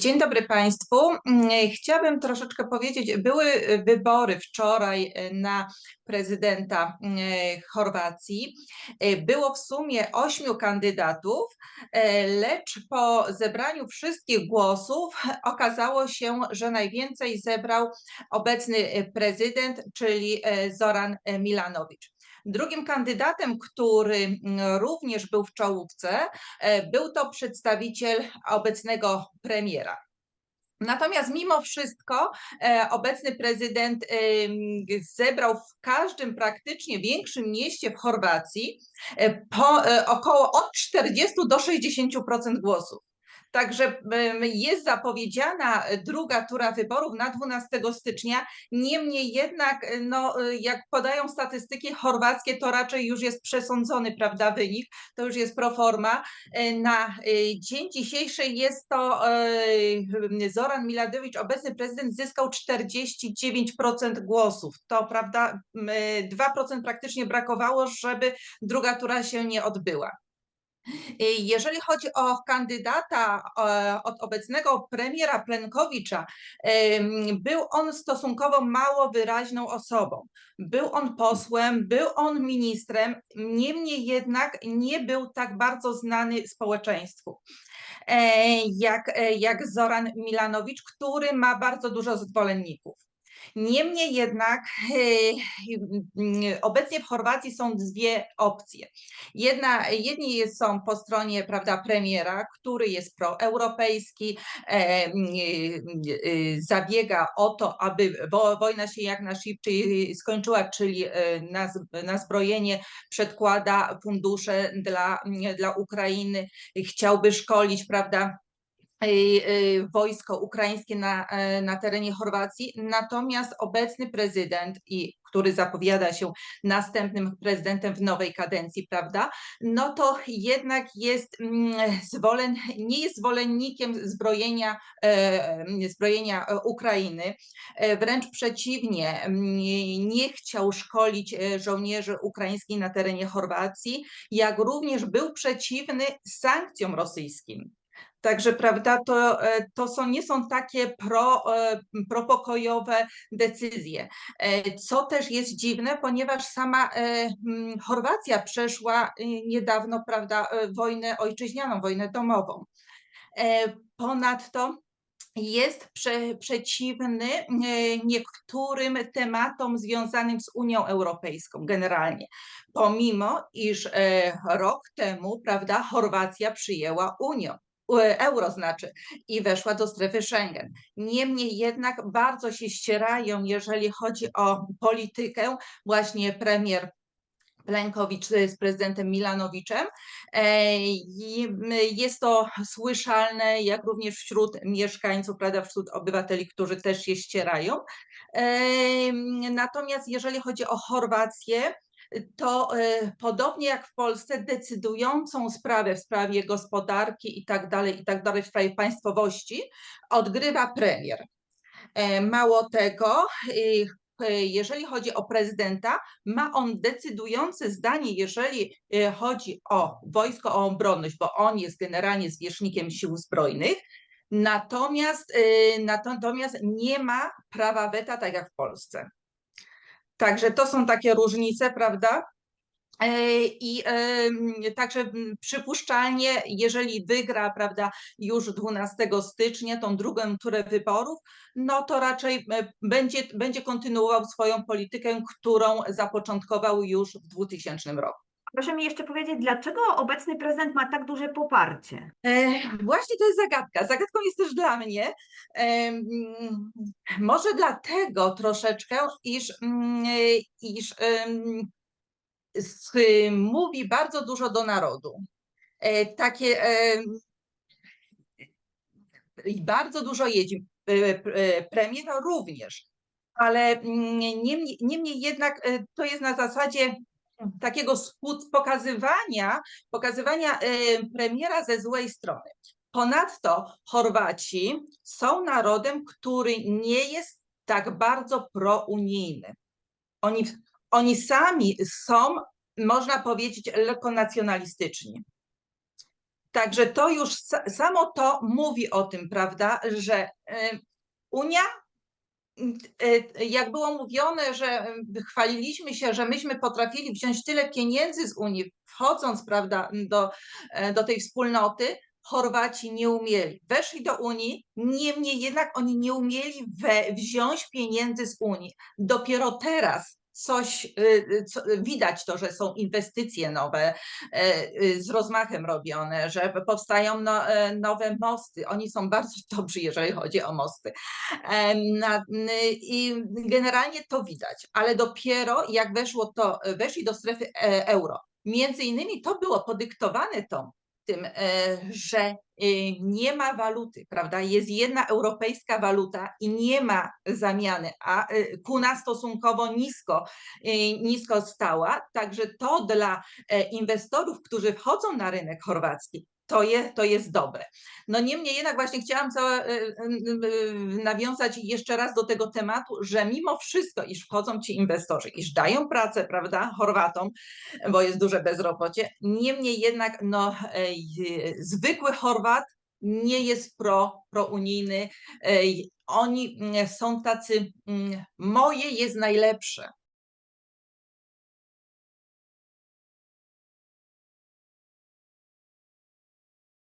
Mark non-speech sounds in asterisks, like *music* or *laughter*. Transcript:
Dzień dobry Państwu. Mm, Chciałabym troszeczkę powiedzieć, były wybory wczoraj e, na prezydenta mm, Chorwacji. E, Było w sumie ośmiu kandydatów, e, lecz po zebraniu wszystkich głosów okazało się, że najwięcej zebrał obecny prezydent, czyli Zoran Milanowicz. Drugim kandydatem, który mm, również był w czołówce, e, był to przedstawiciel obecnego premiera. Natomiast mimo wszystko e, obecny prezydent ym, zebrał w każdym praktycznie większym mieście w Chorwacji e, po, e, około od 40 do 60% głosów. Także jest zapowiedziana druga tura wyborów na 12 stycznia. Niemniej jednak, no, jak podają statystyki chorwackie, to raczej już jest przesądzony, prawda, wynik. To już jest proforma. E, Na e, dzień dzisiejszy jest to e, Zoran Miladowicz, obecny prezydent, zyskał 49% głosów. To, prawda, m, 2% praktycznie brakowało, żeby druga tura się nie odbyła. Jeżeli chodzi o kandydata od obecnego premiera Plenkowicza, był on stosunkowo mało wyraźną osobą. Był on posłem, był on ministrem, niemniej jednak nie był tak bardzo znany społeczeństwu. e, Jak, e, jak Zoran Milanowicz, który ma bardzo dużo zwolenników. Niemniej jednak e, obecnie w Chorwacji są dwie opcje. Jedna, jedni są po stronie prawda, premiera, który jest proeuropejski, e, e, e, zabiega o to, aby wo, wojna się jak najszybciej skończyła, czyli e, na, zbrojenie przedkłada fundusze dla, dla Ukrainy, chciałby szkolić, prawda, y, y, wojsko ukraińskie na, e, na terenie Chorwacji, natomiast obecny prezydent, i, który zapowiada się następnym prezydentem w nowej kadencji, prawda, no to jednak jest mm, zwolen, nie jest zwolennikiem zbrojenia, e, zbrojenia e, Ukrainy, wręcz przeciwnie, mm, nie chciał szkolić żołnierzy ukraińskich na terenie Chorwacji, jak również był przeciwny sankcjom rosyjskim. Także, prawda, to, e, to są, nie są takie pro, e, propokojowe decyzje. E, Co też jest dziwne, ponieważ sama Chorwacja przeszła niedawno, prawda, wojnę ojczyźnianą, wojnę domową. Ponadto jest prze, przeciwny niektórym tematom związanym z Unią Europejską generalnie, pomimo iż rok temu, prawda, Chorwacja przyjęła Unię euro znaczy i weszła do strefy Schengen. Niemniej jednak bardzo się ścierają, jeżeli chodzi o politykę, właśnie premier Plenkowicz z prezydentem Milanowiczem. E, Jest to słyszalne, jak również wśród mieszkańców, prawda, wśród obywateli, którzy też się ścierają. E, Natomiast jeżeli chodzi o Chorwację, to e, podobnie jak w Polsce decydującą sprawę w sprawie gospodarki i tak dalej, i tak dalej, w sprawie państwowości odgrywa premier. E, Mało tego, y, e, jeżeli chodzi o prezydenta, ma on decydujące zdanie, jeżeli chodzi o wojsko, o obronność, bo on jest generalnie zwierzchnikiem sił zbrojnych. Natomiast, natomiast nie ma prawa weta, tak jak w Polsce. Także to są takie różnice, prawda? E, I em, także przypuszczalnie, jeżeli wygra, prawda, już 12 stycznia tą drugą turę wyborów, no to raczej e, będzie, będzie kontynuował swoją politykę, którą zapoczątkował już w 2000 roku. Proszę mi jeszcze powiedzieć, dlaczego obecny prezydent ma tak duże poparcie? E, Właśnie to jest zagadka. Zagadką jest też dla mnie. Em, Może dlatego troszeczkę, iż, iż s- mówi bardzo dużo do narodu. E, Takie bardzo dużo jeździ. E, e, Premier również. Ale niemniej, niemniej jednak e, to jest na zasadzie takiego pokazywania, pokazywania e, premiera ze złej strony. Ponadto Chorwaci są narodem, który nie jest tak bardzo prounijny. Oni, oni sami są, można powiedzieć, lekko nacjonalistyczni. Także to już sa- samo to mówi o tym, prawda, że e, Unia, jak było mówione, że em, chwaliliśmy się, że myśmy potrafili wziąć tyle pieniędzy z Unii, wchodząc, prawda, do, e, do tej wspólnoty, Chorwaci nie umieli. Weszli do Unii, niemniej jednak oni nie umieli we, wziąć pieniędzy z Unii. Dopiero teraz coś y, y, co, widać to, że są inwestycje nowe, e, y, z rozmachem robione, że powstają no, e, nowe mosty. Oni są bardzo *laughs* dobrzy, jeżeli chodzi o mosty. I generalnie to widać, ale dopiero jak weszło to, weszli do strefy e, euro. Między innymi to było podyktowane tą, tym, e, że e, nie ma waluty, prawda? Jest jedna europejska waluta i nie ma zamiany, a e, kuna stosunkowo nisko, nisko stała. Także to dla inwestorów, którzy wchodzą na rynek chorwacki, to jest, to jest dobre. No niemniej jednak właśnie chciałam e, e, e, nawiązać jeszcze raz do tego tematu, że mimo wszystko, iż wchodzą ci inwestorzy, iż dają pracę, prawda, Chorwatom, bo jest duże bezrobocie, niemniej jednak no, zwykły Chorwat nie jest pro, prounijny. Oni mm, są tacy, mm, moje jest najlepsze.